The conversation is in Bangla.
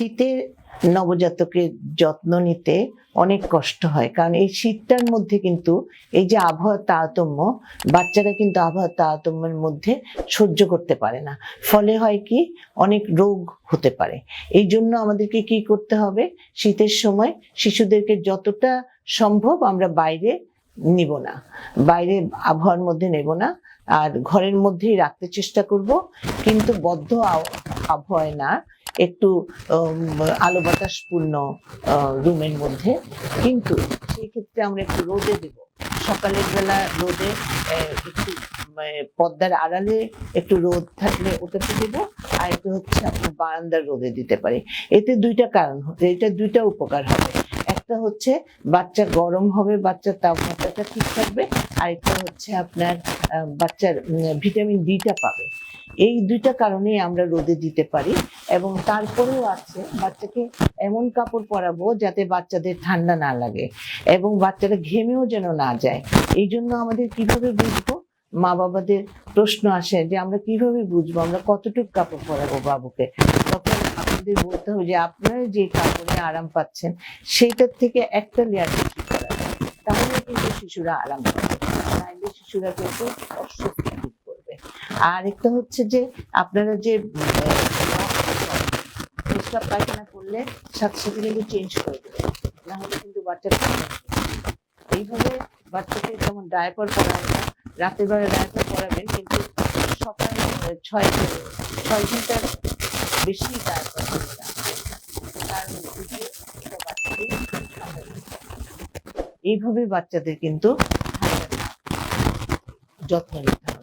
শীতে নবজাতকের যত্ন নিতে অনেক কষ্ট হয়। কারণ এই শীতটার মধ্যে কিন্তু এই যে আবহাওয়ার তারতম্য, বাচ্চারা কিন্তু আবহাওয়ার তারতম্যের মধ্যে সহ্য করতে পারে না। ফলে হয় কি, অনেক রোগ হতে পারে। এই জন্য আমাদেরকে কি করতে হবে? শীতের সময় শিশুদেরকে যতটা সম্ভব আমরা বাইরে নিব না। বাইরে আবহাওয়ার মধ্যে নেব না। আর ঘরের মধ্যেই রাখতে চেষ্টা করব। কিন্তু বদ্ধ আব- আবহাওয়ায় না। একটু আলো বাতাসপূর্ণ রুমের মধ্যে। কিন্তু সেই ক্ষেত্রে আমরা একটু রোদে দেব। সকালের বেলা রোদে একটু পর্দার আড়ালে একটু রোদ থাকলে ওটাতে দেব। আর একটু হচ্ছে আপনার বারান্দার রোদে দিতে পারি। এতে দুইটা কারণ হচ্ছে এটা দুইটা উপকার হবে। একটা হচ্ছে বাচ্চা গরম হবে বাচ্চার তাপমাত্রাটা ঠিক থাকবে, আরেকটা হচ্ছে আপনার বাচ্চার ভিটামিন ডিটা পাবে। এই দুইটা কারণেই আমরা রোদে দিতে পারি এবং তারপরেও আছে বাচ্চাকে এমন কাপড় পরাবো যাতে বাচ্চাদের ঠান্ডা না লাগে এবং বাচ্চারা ঘেমেও যেন না যায়। এই জন্য আমাদের কীভাবে বুঝব? মা বাবাদের প্রশ্ন আসে যে আমরা কীভাবে বুঝব? আমরা কতটুকু কাপড় পরাবো বাবুকে? তখন আপনাদের বলতে হবে যে আপনারা যে কাপড়ে আরাম পাচ্ছেন, সেইটার থেকে একটা লেয়ার তাহলে কিন্তু শিশুরা, আরাম পাবে নাইলে শিশুরা কিন্তু অস্বস্তি বোধ করবে আর একটা হচ্ছে যে, আপনারা যে প্রস্রাব পায়খানা করলে সাথে সাথে কিন্তু চেঞ্জ করে দেবেন না হলে কিন্তু বাচ্চা। এইভাবে বাচ্চাকে যেমন ডায়াপার পরাবেন না রাতের বেলা ডায়াপার পরাবেন, কিন্তু সকালে ছয় ছয় ঘণ্টার বেশি ডায়াপার পরাবেন কারণ হচ্ছে যে এটা বাচ্চাদের ঠান্ডা লেগে যাবে। এইভাবে বাচ্চাদের কিন্তু যত্ন নিতে হবে।